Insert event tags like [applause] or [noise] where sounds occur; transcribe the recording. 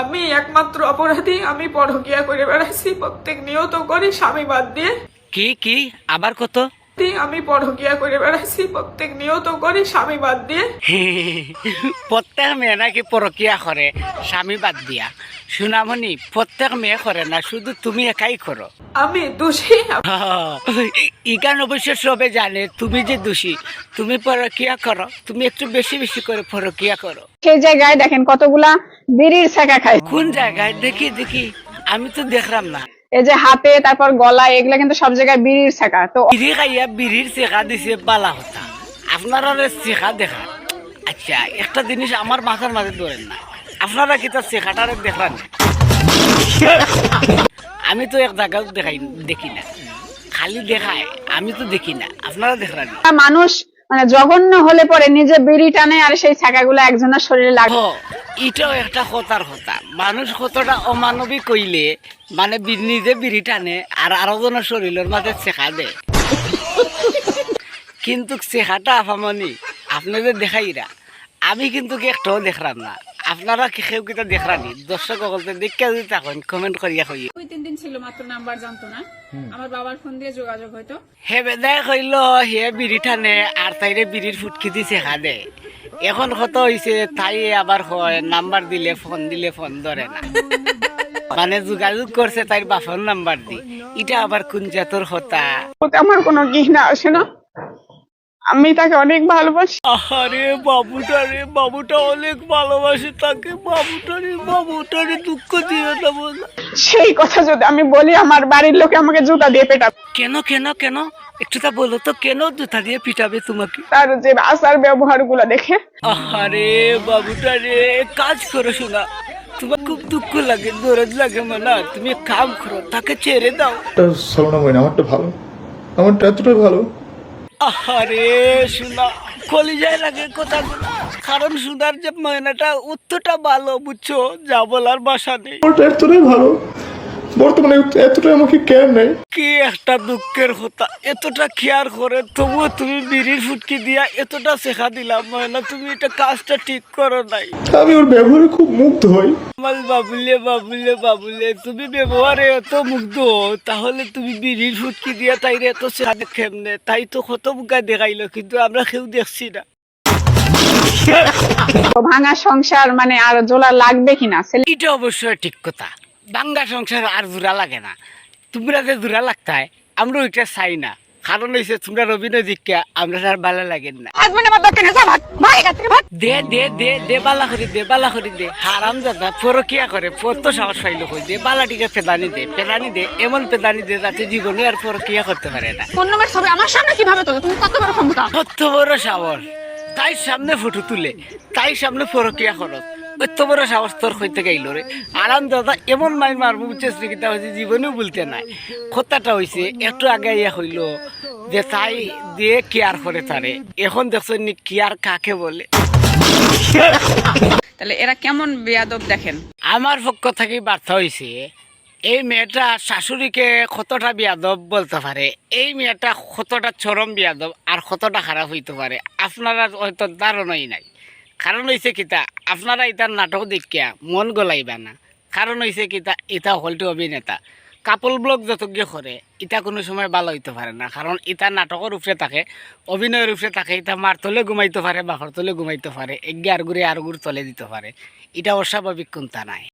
আমি একমাত্র অপরাধী, আমি পরকিয়া করে বেড়াইছি। প্রত্যেক নিয়ত করি স্বামী বাদ দিয়ে। কি কি? আবার কত? আমি পরকিয়া করে বেড়াচ্ছি প্রত্যেক নিয়ত করি স্বামী বাদ দিয়ে। প্রত্যেক মেয়ে নাকি পরকিয়া করে স্বামী বাদ দিয়া। সুনামনি প্রত্যেক মেয়ে করে না শুধু তুমি একাই করো। আমি দোষী। [laughs] ইগান অবশ্য সবে জানে তুমি যে দোষী তুমি পরকিয়া করো তুমি একটু বেশি বেশি করে পরকিয়া করো। সেই জায়গায় দেখেন কতগুলা বিড়ির ছেঁকা খায়। কোন জায়গায়? দেখি দেখি। আমি তো দেখলাম না। এই যে হাতে তারপর গলা এগুলা কিন্তু সব জায়গায় বিড়ির ছেঁকা তো বিড়ি খাইয়া বিড়ির শেখা দিছে বালা হতা। আপনারা শেখা দেখা। আচ্ছা একটা জিনিস আমার মাথার মাঝে ধরেন না। আপনারা কি তার শেখাটারে দেখান? আমি তো এক জায়গায় দেখাই দেখি না। খালি দেখায় আমি তো দেখি না। আপনারা দেখলেন মানুষ মানে জঘন্য হলে পরে নিজে বিড়ি টানে আর সেই ছেঁকাগুলো একজনের শরীরে লাগে এটাও একটা কথার কথা মানুষ কতটা অমানবিক কইলে মানে বি- নিজে বিড়ি টানে আর আরও জনের শরীরের মাঝে শেখা দেয়। কিন্তু শেখাটা আফামনি আপনাদের দেখাইরা আমি কিন্তু কি একটাও দেখলাম না। আপনারা কি কেউ কিটা দেখলানি দর্শক সকলতে দেখে যদি থাকেন কমেন্ট করিয়া কই দুই তিন দিন ছিল মাত্র নাম্বার জানতো না। আমার বাবার ফোন দিয়ে যোগাযোগ হয়তো হে বেদায় কইল হে বিড়ি টানে আর তাইরে বিড়ির ফুটকিতি শেখা দেয়। এখন কত হয়েছে তাই আবার হয়, নাম্বার দিলে ফোন দিলে ফোন ধরে না। মানে যোগাযোগ করছে তাই বাসন নাম্বার দি। এটা আবার কোন জাতর হতা? আমার কোনো ঘৃণা আসে না? আমি তাকে অনেক ভালোবাসি। আরে বাবুটা রে বাবুটা অনেক ভালোবাসে তাকে। বাবুটা রে বাবুটা রে দুঃখ দিয়ে দেবো না সেই কথা যদি আমি বলি আমার বাড়ির লোকে আমাকে জুতা দিয়ে পেটাবে। কেন কেন কেন? একটু তা বলো তো কেন জুতা দিয়ে পিটাবে তোমাকে? তার যে আচার ব্যবহারগুলা দেখে। আরে বাবুটা রে কাজ করো শোনা তোমার খুব দুঃখ লাগে দরদ লাগে মানা। তুমি কাম করো তাকে ছেড়ে দাও। সালোনা ময়না আমারটা ভালো। আমারটা এতটাই ভালো আরে শোনা, কলিজায় লাগে কথা কারণ সোনার যে ময়নাটা উত্তরটা ভালো, বুঝছ? যা বলার বাসা নেই। আমারটা ভালো। বর্তমানে এতটাই আমাকে কেয়ার নেই। কি একটা দুঃখের হতা এতটা খেয়ার করে তবুও তুমি বিড়ির ফুটকি দিয়া এতটা শেখা দিলাম ময়না তুমি এটা কাজটা ঠিক করো নাই। আমি ওর ব্যবহারে খুব মুগ্ধ হই। আমার বাবুলে বাবুলে বাবুলে তুমি ব্যবহারে এত মুগ্ধ হও, তাহলে তুমি বিড়ির ফুটকি দিয়া তাইরে এত শেখা কেমনে? তাই তো কত বুকা দেখাইলো কিন্তু আমরা কেউ দেখছি না। তো ভাঙা সংসার মানে আর জোলা লাগবে কিনা? ছেলে এটা অবশ্যই ঠিক কথা। বাঙ্গা সংসার আর জোড়া লাগে না। তোমরা যে জোড়া লাগতায় আমরা ওইটা চাই না। কারণ হয়েছে তোমরা অভিনয় দিকা আমরা আর ভালো লাগেন না। দে দে দে দে বালা করি দে বালা করি দে। হারাম দাদা পরকিয়া করে পর সাহস পাইল কই? দে বালাটিকে পেদানি দে পেদানি দে এমন পেদানি দে যাতে জীবনে আর পরকিয়া করতে পারে না। ফোন নম্বর ছবি আমার সামনে কীভাবে তোলো তুমি কত বড় ক্ষমতা কত বড় সাহস। তাই সামনে ফটো তুলে তাই সামনে পরকিয়া খরচ কত বড় সাহস তোর হইতে গাইল রে। আরাম দাদা এমন মাইন মারবো বুঝছিস কিতা হয়েছে জীবনেও বলতে নাই। কথাটা হয়েছে একটু আগে ইয়া হইল যে তাই দিয়ে কেয়ার করে তারে। এখন দেখছ নি কেয়ার কাকে বলে। তাহলে এরা কেমন বেয়াদব দেখেন? আমার পক্ষ থেকে বার্তা হয়েছে এই মেয়েটা শাশুড়িকে কতটা বিয়াদব বলতে পারে? এই মেয়েটা কতটা চরম বিয়াদব আর কতটা খারাপ হইতে পারে? আপনারা হয়তো ধারণাই নাই। কারণ হয়েছে কিতা আপনারা ইতার নাটক দেখিয়া মন গলাইবা না। কারণ হয়েছে কিতা এটা হলটি অভিনেতা। কাপল ব্লগ যতজ্ঞ করে এটা কোনো সময় ভালো হইতে পারে না। কারণ ইটা নাটকের উপরে থাকে অভিনয়ের উপরে থাকে, এটা মার তলে ঘুমাইতে পারে বাঘর তলে ঘুমাইতে পারে এগে আর ঘুরে আর গুড় তলে দিতে পারে এটা অস্বাভাবিক কোনটা নাই।